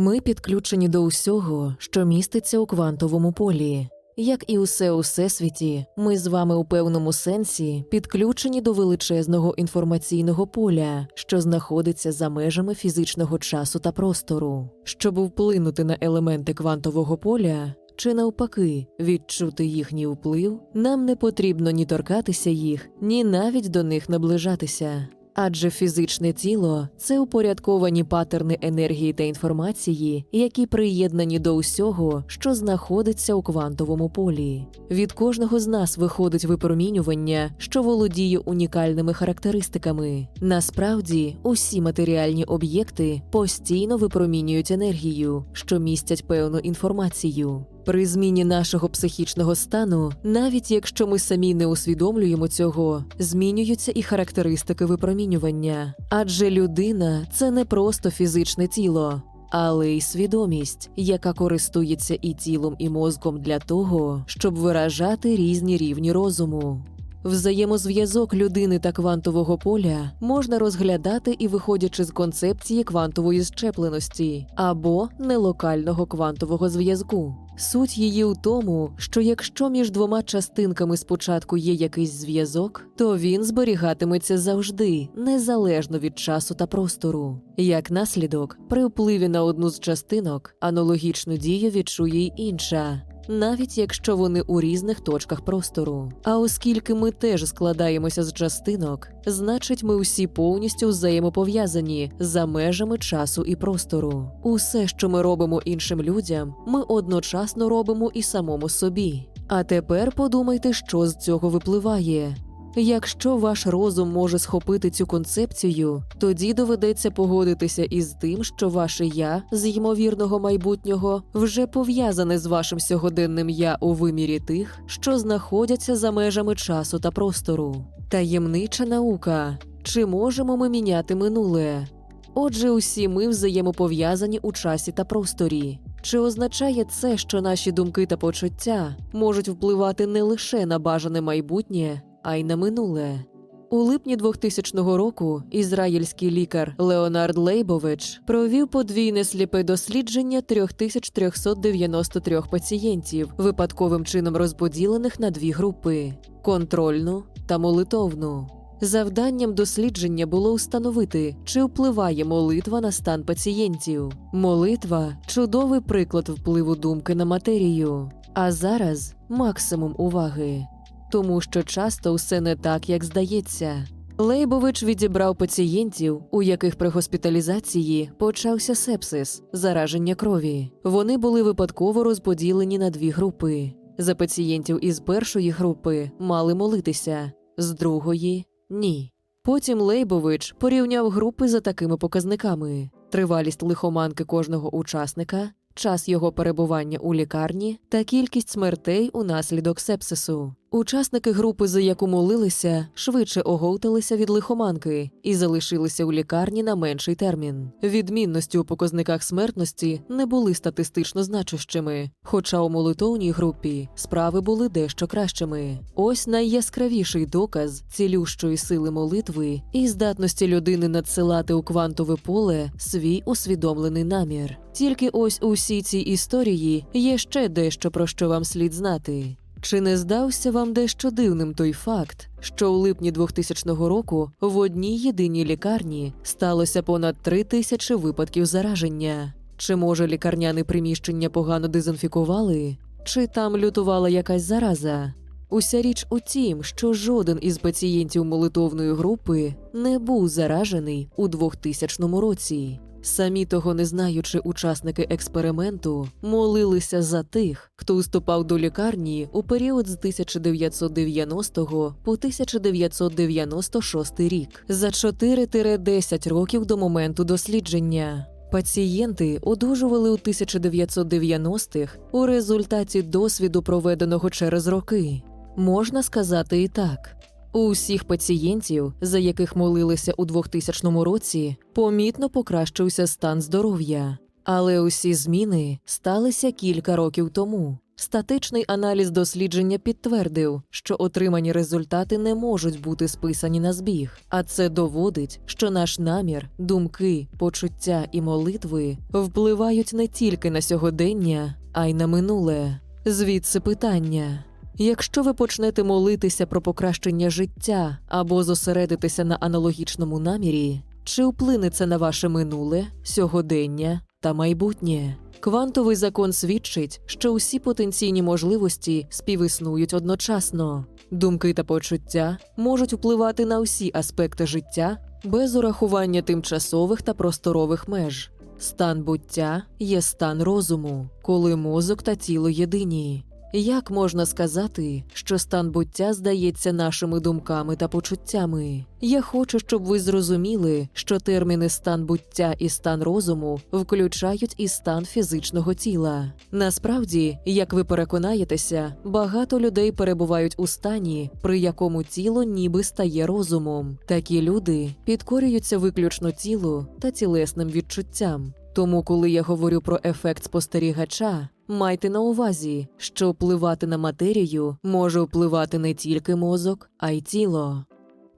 Ми підключені до усього, що міститься у квантовому полі. Як і усе у всесвіті, ми з вами у певному сенсі підключені до величезного інформаційного поля, що знаходиться за межами фізичного часу та простору. Щоб вплинути на елементи квантового поля, чи навпаки, відчути їхній вплив, нам не потрібно ні торкатися їх, ні навіть до них наближатися. Адже фізичне тіло це упорядковані патерни енергії та інформації, які приєднані до усього, що знаходиться у квантовому полі. Від кожного з нас виходить випромінювання, що володіє унікальними характеристиками. Насправді, усі матеріальні об'єкти постійно випромінюють енергію, що містять певну інформацію. При зміні нашого психічного стану, навіть якщо ми самі не усвідомлюємо цього, змінюються і характеристики випромінювання. Адже людина це не просто фізичне тіло, але й свідомість, яка користується і тілом, і мозком для того, щоб виражати різні рівні розуму. Взаємозв'язок людини та квантового поля можна розглядати і виходячи з концепції квантової щепленості або нелокального квантового зв'язку. Суть її у тому, що якщо між двома частинками спочатку є якийсь зв'язок, то він зберігатиметься завжди, незалежно від часу та простору. Як наслідок, при впливі на одну з частинок аналогічну дію відчує й інша навіть якщо вони у різних точках простору. А оскільки ми теж складаємося з частинок, значить ми усі повністю взаємопов'язані за межами часу і простору. Усе, що ми робимо іншим людям, ми одночасно робимо і самому собі. А тепер подумайте, що з цього випливає. Якщо ваш розум може схопити цю концепцію, тоді доведеться погодитися із тим, що ваше я з ймовірного майбутнього вже пов'язане з вашим сьогоденним я у вимірі тих, що знаходяться за межами часу та простору. Таємнича наука. Чи можемо ми міняти минуле? Отже, усі ми взаємопов'язані у часі та просторі. Чи означає це, що наші думки та почуття можуть впливати не лише на бажане майбутнє, а й на минуле? У липні 2000 року ізраїльський лікар Леонард Лейбович провів подвійне сліпе дослідження 3393 пацієнтів, випадковим чином розподілених на дві групи контрольну та молитовну. Завданням дослідження було встановити, чи впливає молитва на стан пацієнтів. Молитва чудовий приклад впливу думки на матерію. А зараз максимум уваги, тому що часто все не так, як здається. Лейбович відібрав пацієнтів, у яких при госпіталізації почався сепсис, зараження крові. Вони були випадково розподілені на дві групи. За пацієнтів із першої групи мали молитися, з другої ні. Потім Лейбович порівняв групи за такими показниками: тривалість лихоманки кожного учасника, час його перебування у лікарні та кількість смертей унаслідок сепсису. Учасники групи, за яку молилися, швидше оговталися від лихоманки і залишилися у лікарні на менший термін. Відмінності у показниках смертності не були статистично значущими, хоча у молитовній групі справи були дещо кращими. Ось найяскравіший доказ цілющої сили молитви і здатності людини надсилати у квантове поле свій усвідомлений намір. Тільки ось у всій цій історії є ще дещо про що вам слід знати. Чи не здався вам дещо дивним той факт, що у липні 2000 року в одній єдиній лікарні сталося понад три тисячі випадків зараження? Чи може лікарняне приміщення погано дезінфікували? Чи там лютувала якась зараза? Уся річ у тім, що жоден із пацієнтів молитовної групи не був заражений у 2000 році. Самі того не знаючи, учасники експерименту молилися за тих, хто уступав до лікарні у період з 1990 по 1996 рік за 4-10 років до моменту дослідження. Пацієнти одужували у 1990-х у результаті досвіду, проведеного через роки. Можна сказати і так. У усіх пацієнтів, за яких молилися у 2000 році, помітно покращився стан здоров'я. Але усі зміни сталися кілька років тому. Статичний аналіз дослідження підтвердив, що отримані результати не можуть бути списані на збіг, а це доводить, що наш намір, думки, почуття і молитви впливають не тільки на сьогодення, а й на минуле. Звідси питання. Якщо ви почнете молитися про покращення життя або зосередитися на аналогічному намірі, чи вплине це на ваше минуле, сьогодення та майбутнє? Квантовий закон свідчить, що усі потенційні можливості співіснують одночасно. Думки та почуття можуть впливати на усі аспекти життя без урахування тимчасових та просторових меж. Стан буття є стан розуму, коли мозок та тіло єдині. Як можна сказати, що стан буття здається нашими думками та почуттями? Я хочу, щоб ви зрозуміли, що терміни стан буття і стан розуму включають і стан фізичного тіла. Насправді, як ви переконаєтеся, багато людей перебувають у стані, при якому тіло ніби стає розумом. Такі люди підкорюються виключно тілу та тілесним відчуттям. Тому, коли я говорю про ефект спостерігача, майте на увазі, що впливати на матерію може впливати не тільки мозок, а й тіло.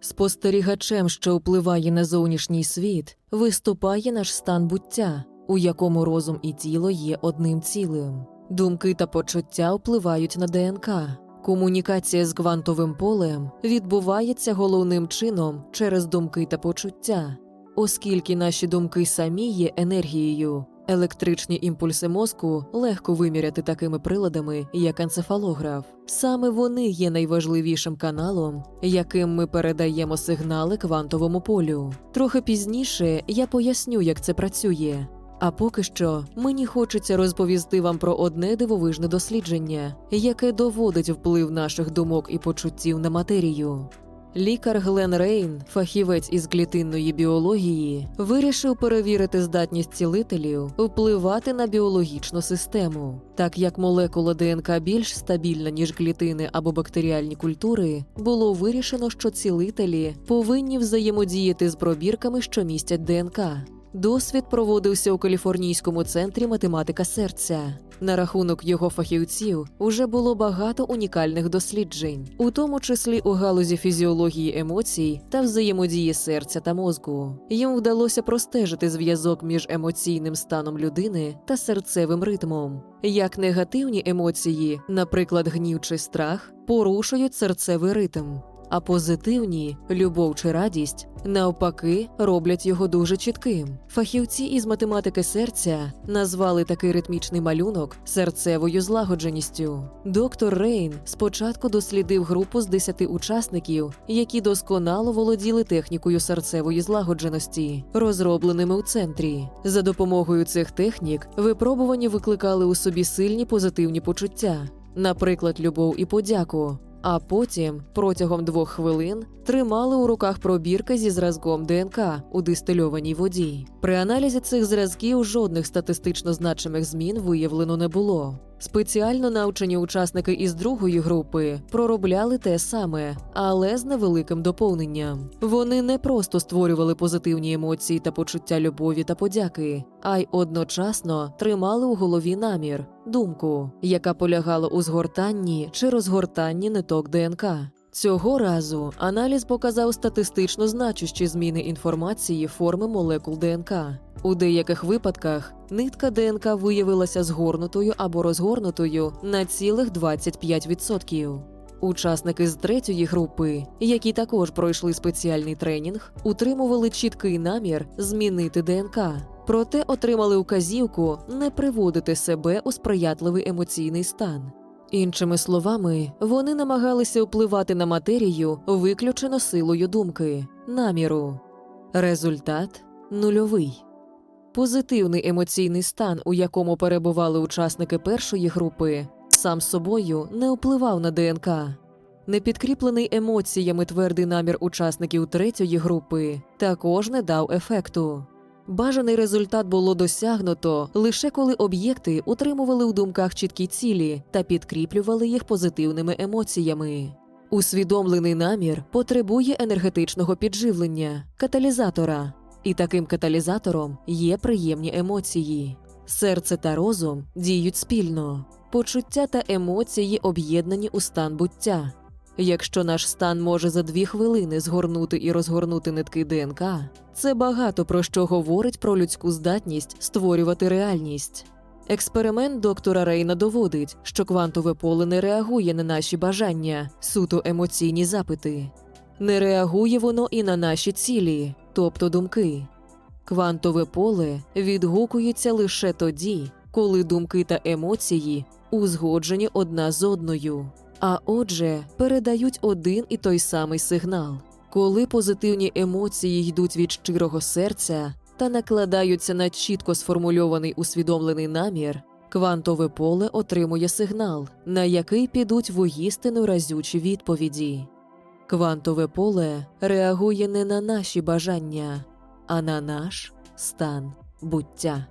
Спостерігачем, що впливає на зовнішній світ, виступає наш стан буття, у якому розум і тіло є одним цілим. Думки та почуття впливають на ДНК. Комунікація з квантовим полем відбувається головним чином через думки та почуття. Оскільки наші думки самі є енергією, електричні імпульси мозку легко виміряти такими приладами, як енцефалограф. Саме вони є найважливішим каналом, яким ми передаємо сигнали квантовому полю. Трохи пізніше я поясню, як це працює. А поки що мені хочеться розповісти вам про одне дивовижне дослідження, яке доводить вплив наших думок і почуттів на матерію. Лікар Глен Рейн, фахівець із клітинної біології, вирішив перевірити здатність цілителів впливати на біологічну систему. Так як молекула ДНК більш стабільна, ніж клітини або бактеріальні культури, було вирішено, що цілителі повинні взаємодіяти з пробірками, що містять ДНК. Досвід проводився у Каліфорнійському центрі математика серця. На рахунок його фахівців уже було багато унікальних досліджень, у тому числі у галузі фізіології емоцій та взаємодії серця та мозку. Їм вдалося простежити зв'язок між емоційним станом людини та серцевим ритмом. Як негативні емоції, наприклад, гнів чи страх, порушують серцевий ритм. А позитивні любов чи радість навпаки роблять його дуже чітким. Фахівці із математики серця назвали такий ритмічний малюнок серцевою злагодженістю. Доктор Рейн спочатку дослідив групу з 10 учасників, які досконало володіли технікою серцевої злагодженості, розробленими у центрі. За допомогою цих технік випробувані викликали у собі сильні позитивні почуття, наприклад, любов і подяку. А потім, протягом двох хвилин, тримали у руках пробірки зі зразком ДНК у дистильованій воді. При аналізі цих зразків жодних статистично значимих змін виявлено не було. Спеціально навчені учасники із другої групи проробляли те саме, але з невеликим доповненням. Вони не просто створювали позитивні емоції та почуття любові та подяки, а й одночасно тримали у голові намір, думку, яка полягала у згортанні чи розгортанні ниток ДНК. Цього разу аналіз показав статистично значущі зміни інформації форми молекул ДНК. У деяких випадках нитка ДНК виявилася згорнутою або розгорнутою на цілих 25%. Учасники з третьої групи, які також пройшли спеціальний тренінг, утримували чіткий намір змінити ДНК, проте отримали указівку не приводити себе у сприятливий емоційний стан. Іншими словами, вони намагалися впливати на матерію виключено силою думки, наміру. Результат нульовий. Позитивний емоційний стан, у якому перебували учасники першої групи, сам собою не впливав на ДНК. Непідкріплений емоціями твердий намір учасників третьої групи також не дав ефекту. Бажаний результат було досягнуто лише коли об'єкти утримували у думках чіткі цілі та підкріплювали їх позитивними емоціями. Усвідомлений намір потребує енергетичного підживлення, каталізатора, і таким каталізатором є приємні емоції. Серце та розум діють спільно. почуття та емоції об'єднані у стан буття. Якщо наш стан може за дві хвилини згорнути і розгорнути нитки ДНК, це багато про що говорить про людську здатність створювати реальність. Експеримент доктора Рейна доводить, що квантове поле не реагує на наші бажання, суто емоційні запити. Не реагує воно і на наші цілі, тобто думки. Квантове поле відгукується лише тоді, коли думки та емоції узгоджені одна з одною, а отже, передають один і той самий сигнал. Коли позитивні емоції йдуть від щирого серця та накладаються на чітко сформульований усвідомлений намір, квантове поле отримує сигнал, на який підуть воїстину разючі відповіді. Квантове поле реагує не на наші бажання, а на наш стан буття.